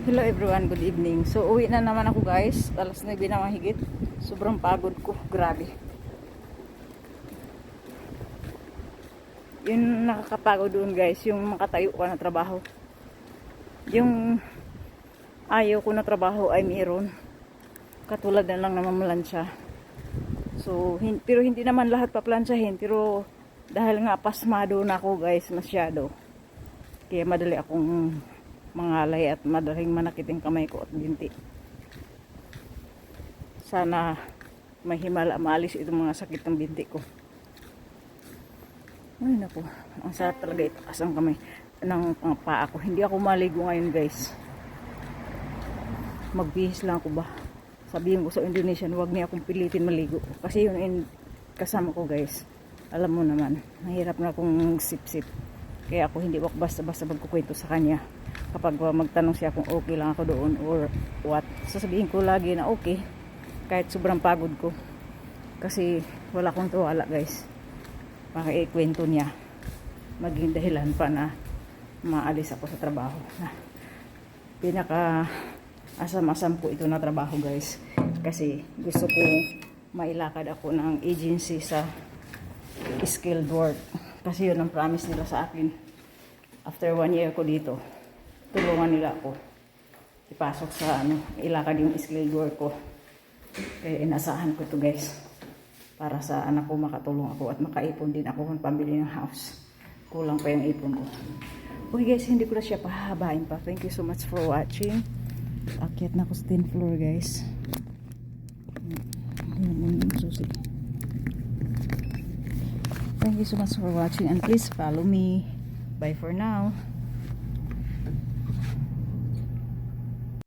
Hello everyone, good evening. So uwi na naman ako guys. Alas 9 na mahigit. Sobrang pagod ko, grabe. Yung nakakapagod doon guys, yung makatayo ka na trabaho. Yung ayaw ko na trabaho ay mayroon. Katulad na lang naman malansya. So, hin- pero hindi naman lahat paplansyahin. Pero dahil nga pasmado na ako guys, masyado. Kaya madali akong mangalay at madaling manakit kamay ko at binti. Sana mahimala maalis itong mga sakit ng binti ko. Ay naku, ang sarap talaga itaas ang kamay ng ng paa ko. Hindi ako maligo ngayon guys. Magbihis lang ako ba? Sabihin ko sa Indonesian, huwag niya akong pilitin maligo. Kasi yun in, kasama ko guys. Alam mo naman, mahirap na akong sip-sip. Kaya ako hindi wak basta-basta magkukwento sa kanya. Kapag uh, magtanong siya kung okay lang ako doon or what. Sasabihin ko lagi na okay. Kahit sobrang pagod ko. Kasi wala akong tuwala guys. Baka ikwento niya. Maging dahilan pa na maalis ako sa trabaho. Na pinaka asam-asam ko ito na trabaho guys. Kasi gusto ko mailakad ako ng agency sa skilled work. Kasi yun ang promise nila sa akin. After one year ko dito, tulungan nila ako. Ipasok sa ano, ilakad yung skilled work ko. Kaya inasahan ko to guys. Para sa anak ko makatulong ako at makaipon din ako kung pambili ng house. Kulang pa yung ipon ko. Okay guys, hindi ko na siya pahabain pa. Thank you so much for watching. Akyat na ako sa 10th floor guys. Thank you so much for watching and please follow me. Bye for now.